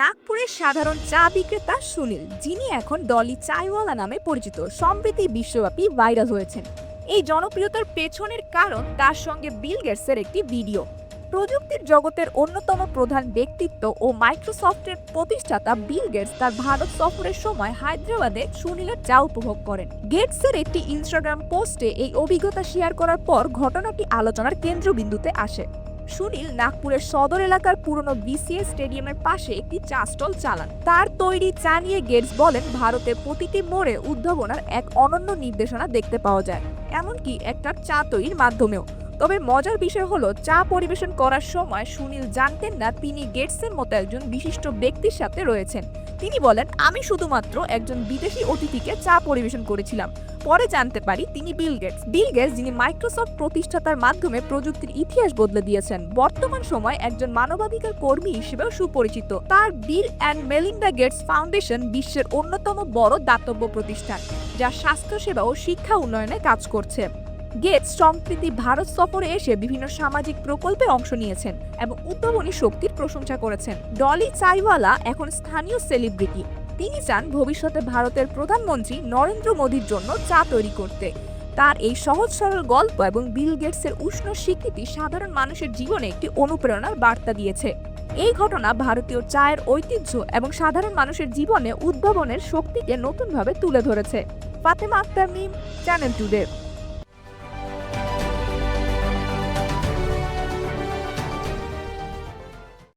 নাগপুরের সাধারণ চা বিক্রেতা সুনীল, যিনি এখন ডলি চাইওয়ালা নামে পরিচিত, সম্প্রতি বিশ্বব্যাপী ভাইরাল হয়েছেন। এই জনপ্রিয়তার পেছনের কারণ তার সঙ্গে বিল গেটসের একটি ভিডিও। প্রযুক্তির জগতের অন্যতম প্রধান ব্যক্তিত্ব ও মাইক্রোসফটের প্রতিষ্ঠাতা বিল গেটস তার ভারত সফরের সময় হায়দ্রাবাদে সুনীলের চা উপভোগ করেন। গেটসের একটি ইনস্টাগ্রাম পোস্টে এই অভিজ্ঞতা শেয়ার করার পর ঘটনাটি আলোচনার কেন্দ্রবিন্দুতে আসে। সুনীল নাগপুরের সদর এলাকার পুরনো বিসিএস স্টেডিয়ামের পাশে একটি চা স্টল চালান। তার তৈরি চা নিয়ে গেটস বলেন, ভারতের প্রতিটি মোড়ে উদ্ভাবনার এক অনন্য নির্দেশনা দেখতে পাওয়া যায়। এমনকি একটা চা তৈরির মাধ্যমেও। তবে মজার বিষয় হলো, চা পরিবেশন করার সময় সুনীল জানতেন না তিনি গেটসের মতো একজন বিশিষ্ট ব্যক্তির সাথে রয়েছেন। তিনি বলেন, আমি শুধুমাত্র একজন বিদেশি অতিথিকে চা পরিবেশন করেছিলাম। পরে জানতে পারি তিনি বিল গেটস। বিল গেটস, যিনি মাইক্রোসফট প্রতিষ্ঠাতার মাধ্যমে প্রযুক্তির ইতিহাস বদলে দিয়েছেন, বর্তমান সময় একজন মানবাধিকার কর্মী হিসেবেও সুপরিচিত। তার Bill and Melinda Gates foundation বিশ্বের অন্যতম বড় দাতব্য প্রতিষ্ঠান, যা স্বাস্থ্যসেবা ও শিক্ষা উন্নয়নে কাজ করছে। গেটস সম্প্রতি ভারত সফরে এসে বিভিন্ন সামাজিক প্রকল্পে অংশ নিয়েছেন এবং উদ্ভাবনী শক্তির প্রশংসা করেছেন। ডলি চাইওয়ালা এখন স্থানীয় সেলিব্রিটি। তিনি চান ভবিষ্যতে ভারতের প্রধানমন্ত্রী নরেন্দ্র মোদীর জন্য চা তৈরি করতে। তার এই সহজ সরল গল্প এবং বিল গেটসের উষ্ণ স্বীকৃতি সাধারণ মানুষের জীবনে একটি অনুপ্রেরণার বার্তা দিয়েছে। এই ঘটনা ভারতীয় চায়ের ঐতিহ্য এবং সাধারণ মানুষের জীবনে উদ্ভাবনের শক্তিকে নতুনভাবে তুলে ধরেছে। Fatema Akter Mim channel today